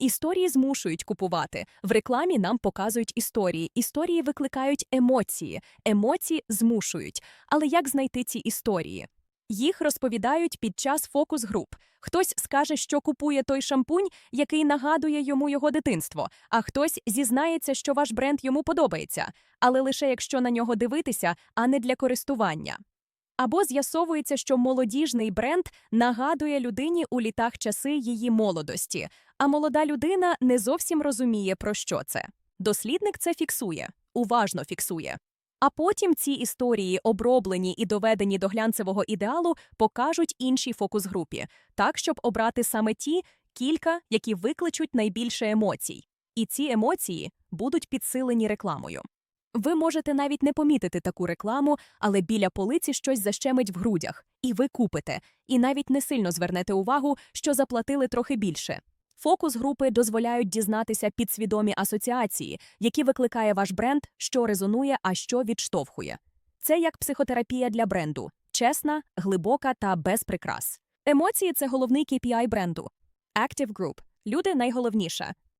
Історії змушують купувати. В рекламі нам показують історії. Історії викликають емоції. Емоції змушують. Але як знайти ці історії? Їх розповідають під час фокус-груп. Хтось скаже, що купує той шампунь, який нагадує йому його дитинство, а хтось зізнається, що ваш бренд йому подобається, але лише якщо на нього дивитися, а не для користування. Або з'ясовується, що молодіжний бренд нагадує людині у літах часи її молодості, а молода людина не зовсім розуміє, про що це. Дослідник це фіксує, уважно фіксує. А потім ці історії, оброблені і доведені до глянцевого ідеалу, покажуть іншій фокус-групі, так, щоб обрати саме ті кілька, які викличуть найбільше емоцій. І ці емоції будуть підсилені рекламою. Ви можете навіть не помітити таку рекламу, але біля полиці щось защемить в грудях, і ви купите, і навіть не сильно звернете увагу, що заплатили трохи більше. Фокус-групи дозволяють дізнатися підсвідомі асоціації, які викликає ваш бренд, що резонує, а що відштовхує. Це як психотерапія для бренду чесна, глибока та без прикрас. Емоції це головний KPI бренду. Active Group – люди найголовніше.